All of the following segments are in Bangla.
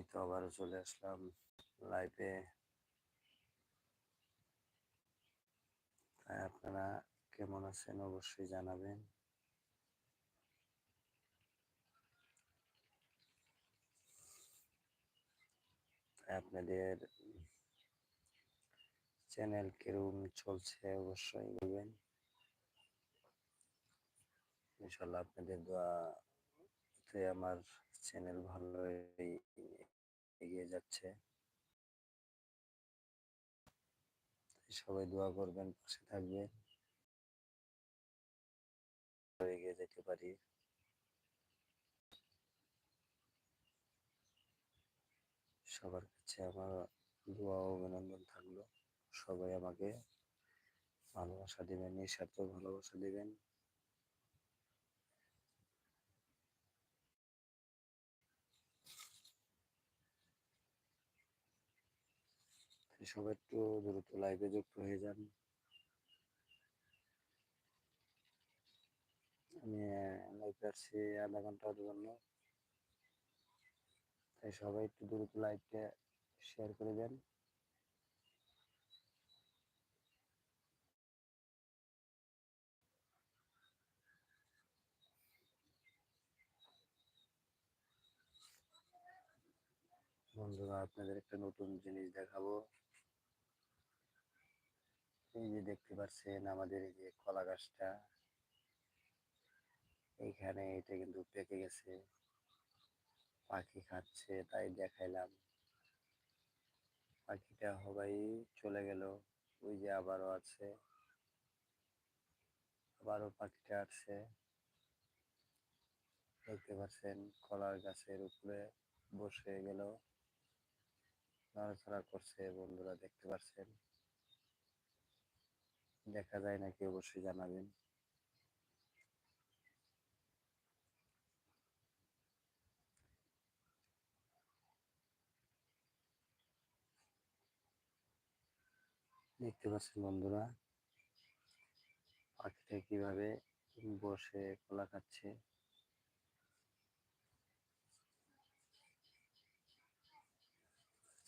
আমি তো আবারও চলে আসলাম লাইভে তাই আপনারা কেমন আছেন অবশ্যই জানাবেন। আপনাদের চ্যানেল কীরকম চলছে অবশ্যই বলবেন ইনশাল্লাহ আপনাদের দোয়াতে আমার চ্যানেল ভালোই এগিয়ে যাচ্ছে। সবাই দোয়া করবেন, পাশে থাকবেন। এগিয়ে যেতে পারি। সবার কাছে আমার দোয়া অভিনন্দন থাকল। সবাই আমাকে ভালোবাসা দিবেন, নিঃস্বার্থ ভালোবাসা দিবেন। সবাই একটু দ্রুত লাইভে যুক্ত হয়ে যান। আমি লাইভে আসছি আধা ঘণ্টার জন্য তাই সবাই একটু দ্রুত লাইভটা শেয়ার করে দেন। বন্ধুরা, আপনাদের একটা নতুন জিনিস দেখাবো। এই যে দেখতে পাচ্ছেন আমাদের এই যে কলা গাছটা। এইখানে এটা কিন্তু পেকে গেছে। পাখি খাচ্ছে, তাই দেখাইলাম। পাখিটা হবাই চলে গেল, ওই যে আবারও আছে। আবারও পাখিটা আসছে। দেখতে পাচ্ছেন, কলার গাছের উপরে বসে গেল। নড়াচড়া করছে বন্ধুরা, দেখতে পাচ্ছেন। দেখা যায় নাকি অবশ্যই জানাবেন। দেখতে পাচ্ছেন বন্ধুরা পাখিটা কীভাবে বসে কলা খাচ্ছে।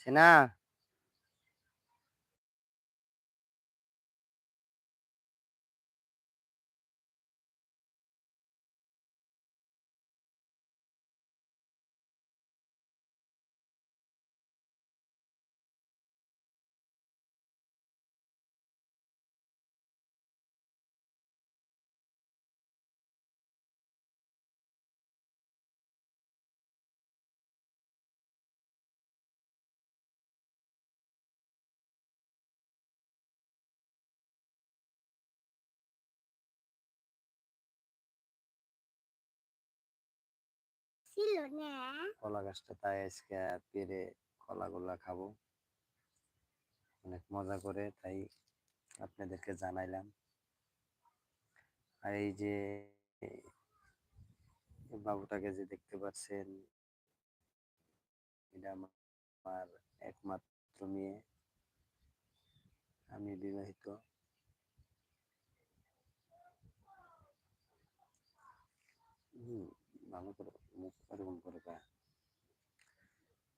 না ছিল না? কলা গাছটা তাই আজকে পেরে কলাগুলা খাব। অনেক মজা করে তাই আপনাদেরকে জানাইলাম। আর এই যে বাবুটাকে যে দেখতে পাচ্ছেন এটা আমার একমাত্র মেয়ে। আমি বিবাহিত। হুম, ভালো করে মুখ এরকম করে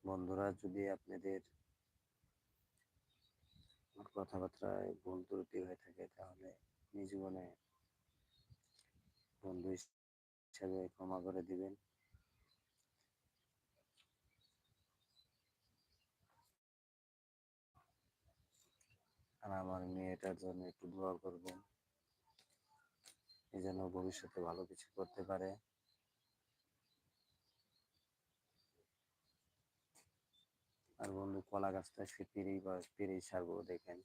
বন্ধুরা, যদি আপনাদের কথাবার্তায় ভুল ত্রুটি হয়ে থাকে, তাহলে নিজ বন্ধু হিসাবে ক্ষমা করে দিবেন। আর আমার মেয়েটার জন্য একটু দোয়া করবেন। এই যেন ভবিষ্যতে ভালো কিছু করতে পারে। আর বন্ধু কলা গাছটা সে পেরেই বা পেরেই ছাড়বো দেখেন।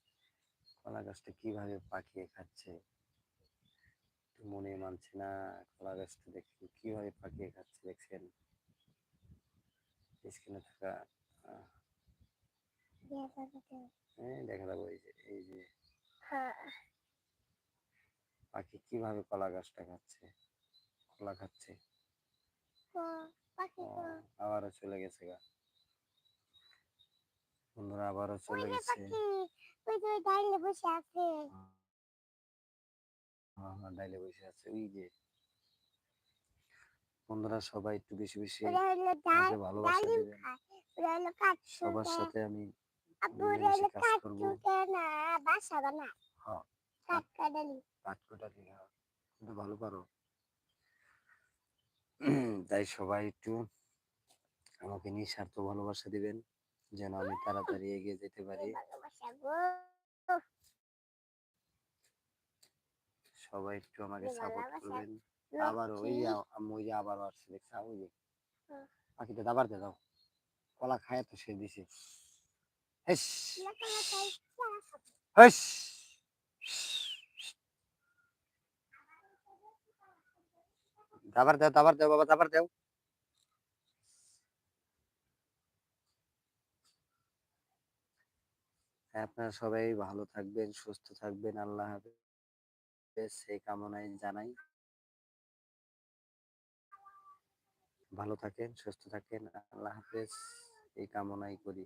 কলা গাছটা কীভাবে পাকিয়ে খাচ্ছে। মনে মানছে না কলা গাছটা দেখেন কীভাবে পাকিয়ে খাচ্ছে দেখছেন। স্ক্রিনে থাকা হ্যাঁ দেখা যাব এই যে এই যে। পাখি কীভাবে কলা গাছটা খাচ্ছে কলা খাচ্ছে। ও, আবারও চলে গেছে গা। বন্ধুরা আবারও চলে গেছে। ওই যে ডাইলে বসে আছে। হ্যাঁ হ্যাঁ ডাইলে বসে আছে ওই যে। বন্ধুরা সবাই একটু বেশি বেশি ভালোবাসা দিবেন। সবার সাথে আমি কাজ করব। হ্যাঁ হয়। কিন্তু ভালো পারো। তাই সবাই একটু আমাকে নিঃস্বার্থ ভালোবাসা দিবেন। যেন আমি তাড়াতাড়ি এগিয়ে যেতে পারি। সবাই একটু আমাকে সাপোর্ট করবেন। আবার ওই আম্মু ওই যে আবারও আসছে দেখছা? ওই যে। পাখিটা দাবার দে দাও। কলা খায় তো সে দিছে। হেস। হেস। দাবার দাও দাবার দাও বাবা দাবার দাও। আপনারা সবাই ভালো থাকবেন, সুস্থ থাকবেন। আল্লাহ হাফেজ। সেই কামনায় জানাই। ভালো থাকেন, সুস্থ থাকেন। আল্লাহ হাফেজ। এই কামনাই করি।